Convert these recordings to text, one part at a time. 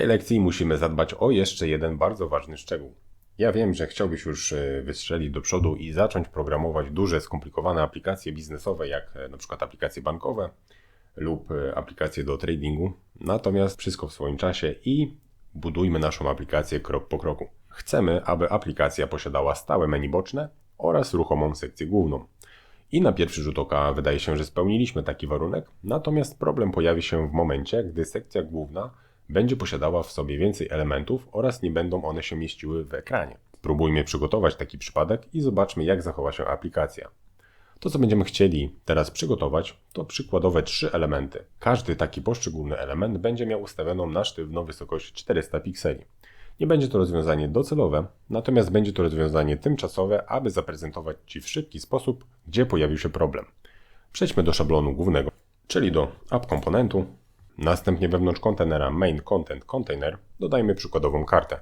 tej lekcji musimy zadbać o jeszcze jeden bardzo ważny szczegół. Ja wiem, że chciałbyś już e, wystrzelić do przodu i zacząć programować duże, skomplikowane aplikacje biznesowe, jak e, na przykład aplikacje bankowe lub e, aplikacje do tradingu. Natomiast wszystko w swoim czasie i budujmy naszą aplikację krok po kroku. Chcemy, aby aplikacja posiadała stałe menu boczne oraz ruchomą sekcję główną. I na pierwszy rzut oka wydaje się, że spełniliśmy taki warunek, natomiast problem pojawi się w momencie, gdy sekcja główna będzie posiadała w sobie więcej elementów oraz nie będą one się mieściły w ekranie. Spróbujmy przygotować taki przypadek i zobaczmy, jak zachowa się aplikacja. To, co będziemy chcieli teraz przygotować, to przykładowe trzy elementy. Każdy taki poszczególny element będzie miał ustawioną na sztywno wysokość 400 pikseli. Nie będzie to rozwiązanie docelowe, natomiast będzie to rozwiązanie tymczasowe, aby zaprezentować Ci w szybki sposób, gdzie pojawił się problem. Przejdźmy do szablonu głównego, czyli do app komponentu. Następnie wewnątrz kontenera main content container dodajmy przykładową kartę.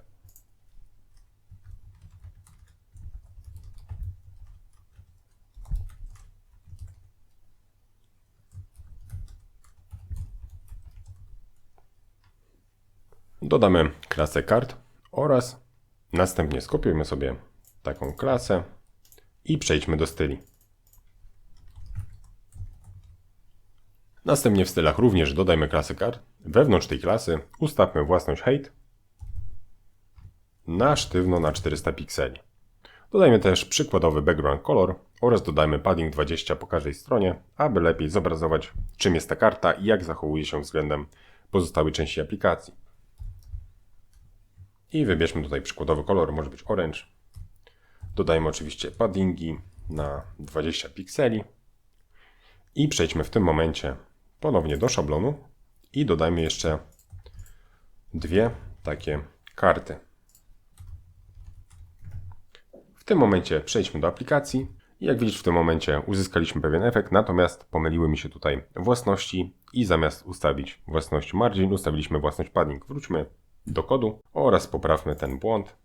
Dodamy klasę kart oraz następnie skopiujmy sobie taką klasę i przejdźmy do styli. Następnie w stylach również dodajmy klasę kart. Wewnątrz tej klasy ustawmy własność height na sztywno na 400 pikseli. Dodajmy też przykładowy background color oraz dodajmy padding 20 po każdej stronie, aby lepiej zobrazować czym jest ta karta i jak zachowuje się względem pozostałej części aplikacji. I wybierzmy tutaj przykładowy kolor, może być orange. Dodajmy oczywiście paddingi na 20 pikseli. I przejdźmy w tym momencie ponownie do szablonu i dodajmy jeszcze dwie takie karty. W tym momencie przejdźmy do aplikacji. Jak widzisz, w tym momencie uzyskaliśmy pewien efekt, natomiast pomyliły mi się tutaj własności i zamiast ustawić własność margin, ustawiliśmy własność padding. Wróćmy do kodu oraz poprawmy ten błąd.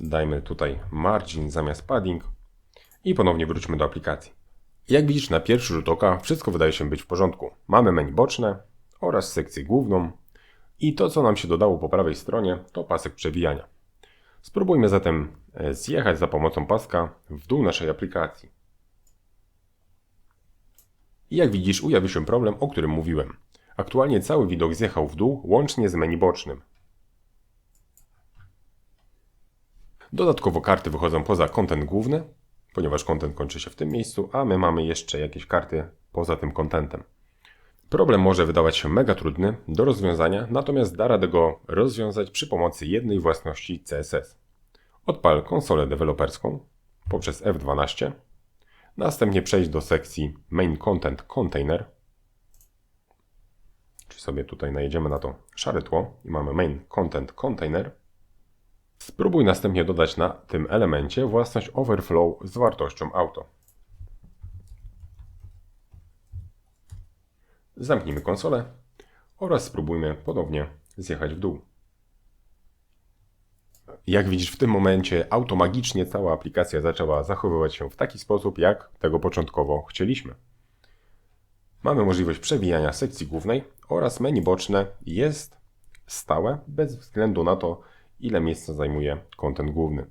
Dajmy tutaj margin zamiast padding i ponownie wróćmy do aplikacji. Jak widzisz na pierwszy rzut oka wszystko wydaje się być w porządku. Mamy menu boczne oraz sekcję główną i to co nam się dodało po prawej stronie to pasek przewijania. Spróbujmy zatem e, zjechać za pomocą paska w dół naszej aplikacji. I jak widzisz ujawił się problem, o którym mówiłem. Aktualnie cały widok zjechał w dół łącznie z menu bocznym. Dodatkowo karty wychodzą poza kontent główny, ponieważ kontent kończy się w tym miejscu, a my mamy jeszcze jakieś karty poza tym kontentem. Problem może wydawać się mega trudny do rozwiązania, natomiast da radę go rozwiązać przy pomocy jednej własności CSS. Odpal konsolę deweloperską poprzez F12, następnie przejdź do sekcji Main Content Container, czy sobie tutaj najedziemy na to szare tło i mamy Main Content Container. Spróbuj następnie dodać na tym elemencie własność overflow z wartością auto. Zamknijmy konsolę oraz spróbujmy ponownie zjechać w dół. Jak widzisz w tym momencie automagicznie cała aplikacja zaczęła zachowywać się w taki sposób, jak tego początkowo chcieliśmy. Mamy możliwość przewijania sekcji głównej oraz menu boczne jest stałe bez względu na to, ile miejsca zajmuje kontent główny.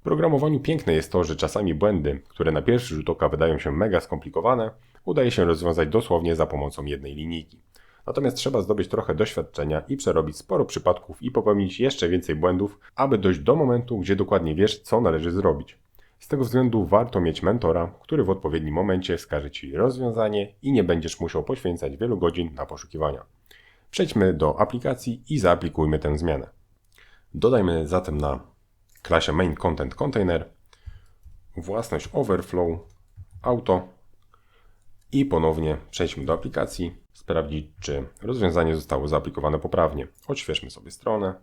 W programowaniu piękne jest to, że czasami błędy, które na pierwszy rzut oka wydają się mega skomplikowane, udaje się rozwiązać dosłownie za pomocą jednej linijki. Natomiast trzeba zdobyć trochę doświadczenia i przerobić sporo przypadków i popełnić jeszcze więcej błędów, aby dojść do momentu, gdzie dokładnie wiesz, co należy zrobić. Z tego względu warto mieć mentora, który w odpowiednim momencie wskaże Ci rozwiązanie i nie będziesz musiał poświęcać wielu godzin na poszukiwania. Przejdźmy do aplikacji i zaaplikujmy tę zmianę. Dodajmy zatem na klasie main content container własność overflow auto i ponownie przejdźmy do aplikacji, sprawdzić czy rozwiązanie zostało zaaplikowane poprawnie. Odświeżmy sobie stronę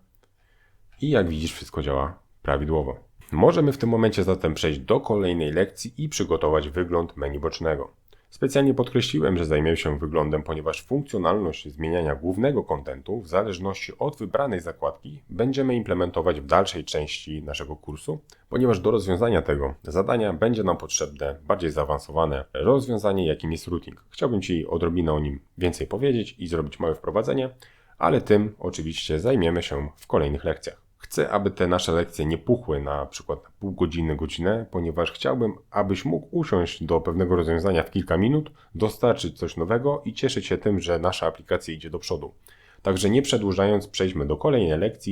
i jak widzisz wszystko działa prawidłowo. Możemy w tym momencie zatem przejść do kolejnej lekcji i przygotować wygląd menu bocznego. Specjalnie podkreśliłem, że zajmiemy się wyglądem, ponieważ funkcjonalność zmieniania głównego kontentu w zależności od wybranej zakładki będziemy implementować w dalszej części naszego kursu, ponieważ do rozwiązania tego zadania będzie nam potrzebne bardziej zaawansowane rozwiązanie, jakim jest routing. Chciałbym Ci odrobinę o nim więcej powiedzieć i zrobić małe wprowadzenie, ale tym oczywiście zajmiemy się w kolejnych lekcjach. Chcę, aby te nasze lekcje nie puchły na przykład na pół godziny, godzinę, ponieważ chciałbym, abyś mógł usiąść do pewnego rozwiązania w kilka minut, dostarczyć coś nowego i cieszyć się tym, że nasza aplikacja idzie do przodu. Także nie przedłużając, przejdźmy do kolejnej lekcji